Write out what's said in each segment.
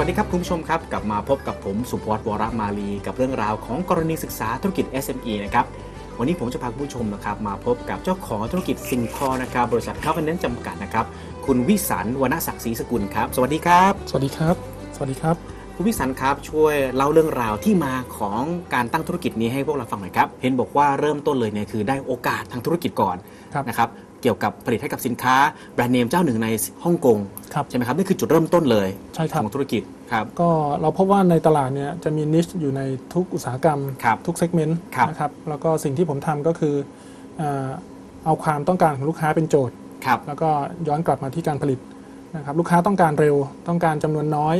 วัสดีครับคุณผู้ชมครับ กลับมาพบกับผมสุพจน์วรมาลี กับเรื่องราวของกรณีศึกษาธุรกิจ SME นะครับวันนี้ผมจะพาคุณผู้ชมนะครับมาพบกับเจ้าของธุรกิจสินคอนะครับบริษัทข้าวนั้นจำกัดนะครับคุณวิสันต์วรรณศักดิ์ศรีสกุลครับ สวัสดีครับ สวัสดีครับ สวัสดีครับคุณวิสันต์ครับช่วยเล่าเรื่องราวที่มาของการตั้งธุรกิจนี้ให้พวกเราฟังหน่อยครับเห็นบอกว่าเริ่มต้นเลยเนี่ยคือได้โอกาสทางธุรกิจก่อนครับนะครับ เกี่ยวกับผลิตให้กับสินค้าแบรนด์เนมเจ้าหนึ่งในฮ่องกงครับ ใช่ไหมครับนี่คือจุดเริ่มต้นเลยใช่ครับของธุรกิจครับ ก็เราพบว่าในตลาดเนี่ยจะมีนิชอยู่ในทุกอุตสาหกรรม ครับทุกเซกเมนต์ครับ นะครับแล้วก็สิ่งที่ผมทำก็คือเอ่อเอาความต้องการของลูกค้าเป็นโจทย์ ครับแล้วก็ย้อนกลับมาที่การผลิตนะครับลูกค้าต้องการเร็วต้องการจำนวนน้อย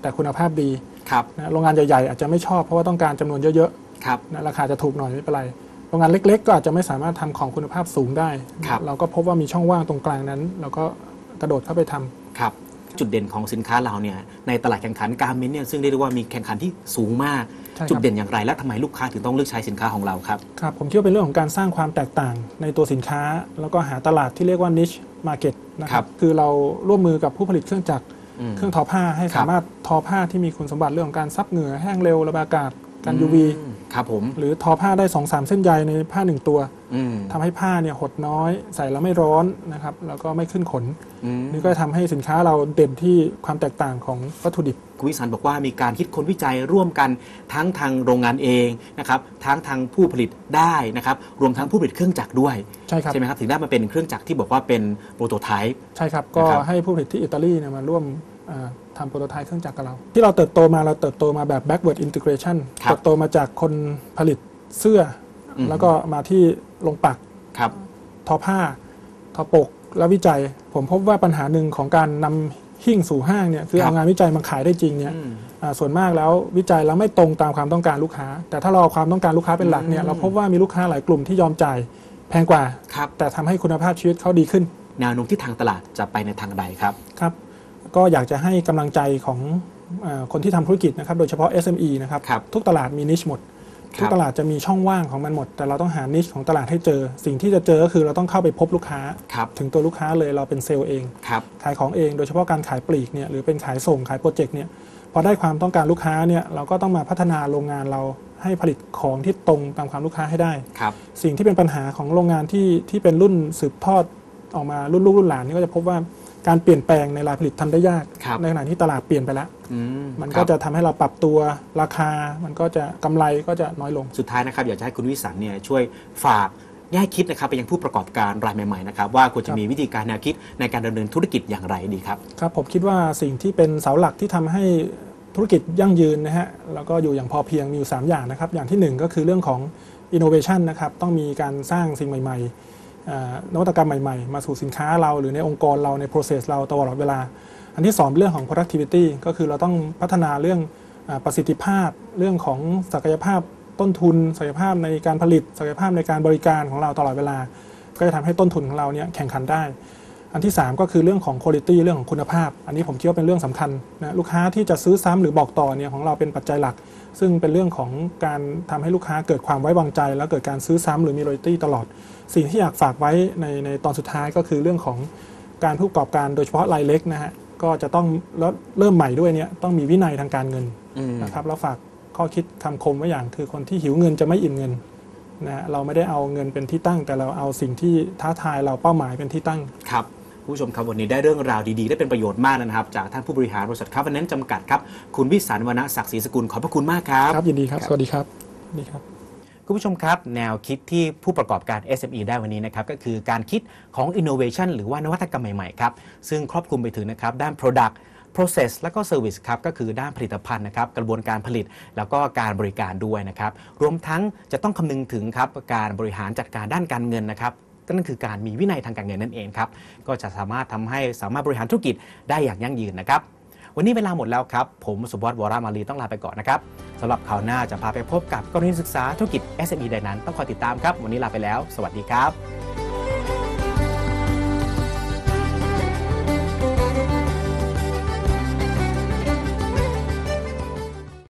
แต่คุณภาพดีครับนะโรงงานใหญ่ๆอาจจะไม่ชอบเพราะว่าต้องการจำนวนเยอะครับ ๆนะราคาจะถูกหน่อยไม่เป็นไร โรงงานเล็ก ๆ ก็อาจจะไม่สามารถทำของคุณภาพสูงได้ครับเราก็พบว่ามีช่องว่างตรงกลางนั้น เราก็กระโดดเข้าไปทำครับจุดเด่นของสินค้าเราเนี่ยในตลาดแข่งขันการเมนเนี่ยซึ่งเรียกได้ว่ามีแข่งขันที่สูงมากใช่ครับจุดเด่นอย่างไรและทำไมลูกค้าถึงต้องเลือกใช้สินค้าของเราครับครับผมคิดว่าเป็นเรื่องของการสร้างความแตกต่างในตัวสินค้า แล้วก็หาตลาดที่เรียกว่า niche market นะคครัรับบคือเราร่วมมือกับผู้ผลิตเครื่องจักรอืมเครื่องทอผ้าให้ครับสามารถทอผ้าที่มีคุณสมบัติเรื่องของการซับเหงื่อแห้งเร็วระบายอากาศกัน UV อืม ครับผม หรือทอผ้าได้2-3เส้นใยในผ้าหนึ่งตัวอืม ทำให้ผ้าเนี่ยหดน้อย ใส่แล้วไม่ร้อนนะครับ แล้วก็ไม่ขึ้นขน อืมนี่ก็ทำให้สินค้าเราเด่นที่ความแตกต่างของวัตถุดิบ คุณวิสันต์บอกว่ามีการคิดค้นวิจัยร่วมกันทั้งทางโรงงานเองนะครับทั้งทางผู้ผลิตได้นะครับ รวมทั้งผู้ผลิตเครื่องจักรด้วยใช่ครับ ใช่ไหมครับ ถึงได้มาเป็นเครื่องจักรที่บอกว่าเป็นโปรโตไทป์ ใช่ครับ ก็นะครับ ให้ผู้ผลิตที่อิตาลีเนี่ยมาร่วมอ่า ทำโปรโตไทป์เครื่องจักรกับเรา ที่เราเติบโตมาเราเติบโตมาแบบ backward integration ครับ เติบโตมาจากคนผลิตเสื้ออมแล้วก็มาที่ลงปัก ครับ ทอผ้า ทอปก และวิจัย ผมพบว่าปัญหาหนึ่งของการนำหิ้งสู่ห้างเนี่ยคือครับ เอางานวิจัยมาขายได้จริงเนี่ยอืมอ่าส่วนมากแล้ววิจัยแล้วไม่ตรงตามความต้องการลูกค้า แต่ถ้าเราเอาความต้องการลูกค้าเป็นหลักเนี่ยอืมเราพบว่ามีลูกค้าหลายกลุ่มที่ยอมจ่ายแพงกว่า ครับแต่ทำให้คุณภาพชีวิตเขาดีขึ้นแนวโน้มที่ทางตลาดจะไปในทางใดครับ ครับ ก็อยากจะให้กำลังใจของเออคนที่ทำธุรกิจนะครับ โดยเฉพาะ SME นะครับครับทุกตลาดมีนิชหมดครับทุกตลาดจะมีช่องว่างของมันหมด แต่เราต้องหานิชของตลาดให้เจอ สิ่งที่จะเจอก็คือเราต้องเข้าไปพบลูกค้าครับถึงตัวลูกค้าเลยเราเป็นเซลล์เองครับขายของเอง โดยเฉพาะการขายปลีกเนี่ยหรือเป็นขายส่งขายโปรเจกต์เนี่ยพอได้ความต้องการลูกค้าเนี่ยเราก็ต้องมาพัฒนาโรงงานเราให้ผลิตของที่ตรงตามความลูกค้าให้ได้ครับสิ่งที่เป็นปัญหาของโรงงานที่ที่เป็นรุ่นสืบทอดออกมารุ่นลูกรุ่นหลานนี่ก็จะพบว่า การเปลี่ยนแปลงในรายผลิตทำได้ยาก ครับ ในขณะที่ตลาดเปลี่ยนไปแล้ว อืมันคก็รับ จะทำให้เราปรับตัวราคา มันก็จะกำไรก็จะน้อยลง สุดท้ายนะครับอยากจะให้คุณวิสันต์เนี่ยช่วยฝากแง่คิดนะครับไปยังผู้ประกอบการรายใหม่ๆนะครับว่าควรจะครับมีวิธีการแนวคิดในการดำเนินธุรกิจอย่างไรดีครับ ครับผมคิดว่าสิ่งที่เป็นเสาหลักที่ทำให้ธุรกิจยั่งยืนนะฮะแล้วก็อยู่อย่างพอเพียงมีอยู่ 3 อย่างนะครับ อย่างที่1 ก็คือเรื่องของ innovation นะครับต้องมีการสร้างสิ่งใหม่ๆเอ่อ นวัตกรรมใหม่ๆ มาสู่สินค้าเราหรือในองค์กรเราใน process เราตลอดเวลา อันที่สองเรื่องของ productivity ก็คือเราต้องพัฒนาเรื่องอประสิทธิภาพ เรื่องของศักยภาพต้นทุน ศักยภาพในการผลิต ศักยภาพในการบริการของเราตลอดเวลา ก็จะทำให้ต้นทุนของเราเนี่ยแข่งขันได้ อันที่ 3 ก็คือเรื่องของคุณภาพเรื่องของคุณภาพ อันนี้ผมคิดว่าเป็นเรื่องสำคัญนะลูกค้าที่จะซื้อซ้ำหรือบอกต่อเนี่ยของเราเป็นปัจจัยหลัก ซึ่งเป็นเรื่องของการทำให้ลูกค้าเกิดความไว้วางใจ แล้วเกิดการซื้อซ้ำหรือมี loyalty ตลอด สิ่งที่อยากฝากไว้ในในตอนสุดท้ายก็คือเรื่องของการผู้ประกอบการโดยเฉพาะรายเล็กนะฮะก็จะต้องแล้วเริ่มใหม่ด้วยเนี่ยต้องมีวินัยทางการเงินอืมนะครับแล้วฝากข้อคิดคำคมไว้อย่างคือคนที่หิวเงินจะไม่อิ่มเงินนะฮะเราไม่ได้เอาเงินเป็นที่ตั้ง แต่เราเอาสิ่งที่ท้าทายเราเป้าหมายเป็นที่ตั้งครับคุณ ผู้ชมครับวันนี้ได้เรื่องราวดีๆ ได้เป็นประโยชน์มากนะครับ จากท่านผู้บริหารบริษัทคาร์ฟันเนนจำกัดครับ คุณวิสันต์วรรณศักดิ์ศรีสกุลขอบพระคุณมากครับ ครับยินดีครับ สวัสดีครับสวัสดีครับคุณผู้ชมครับ แนวคิดที่ผู้ประกอบการ SME ได้วันนี้นะครับ ก็คือการคิดของ innovation หรือว่านวัตกรรมใหม่ๆครับซึ่งครอบคลุมไปถึงนะครับด้าน product process แล้วก็ service ครับก็คือด้านผลิตภัณฑ์นะครับ กระบวนการผลิตแล้วก็การบริการด้วยนะครับ รวมทั้งจะต้องคำนึงถึงครับการบริหารจัดการด้านการเงินนะครับ ก็นั่นคือการมีวินัยทางการเงินนั่นเองครับก็จะสามารถทำให้สามารถบริหารธุรกิจได้อย่างยั่งยืนนะครับวันนี้เวลาหมดแล้วครับ ผมสุวัสดิ์วรามาลีต้องลาไปก่อนนะครับสำหรับข่าวหน้าจะพาไปพบกับกรณีศึกษาธุรกิจ SME ใดนั้นต้องคอยติดตามครับ วันนี้ลาไปแล้ว สวัสดีครับ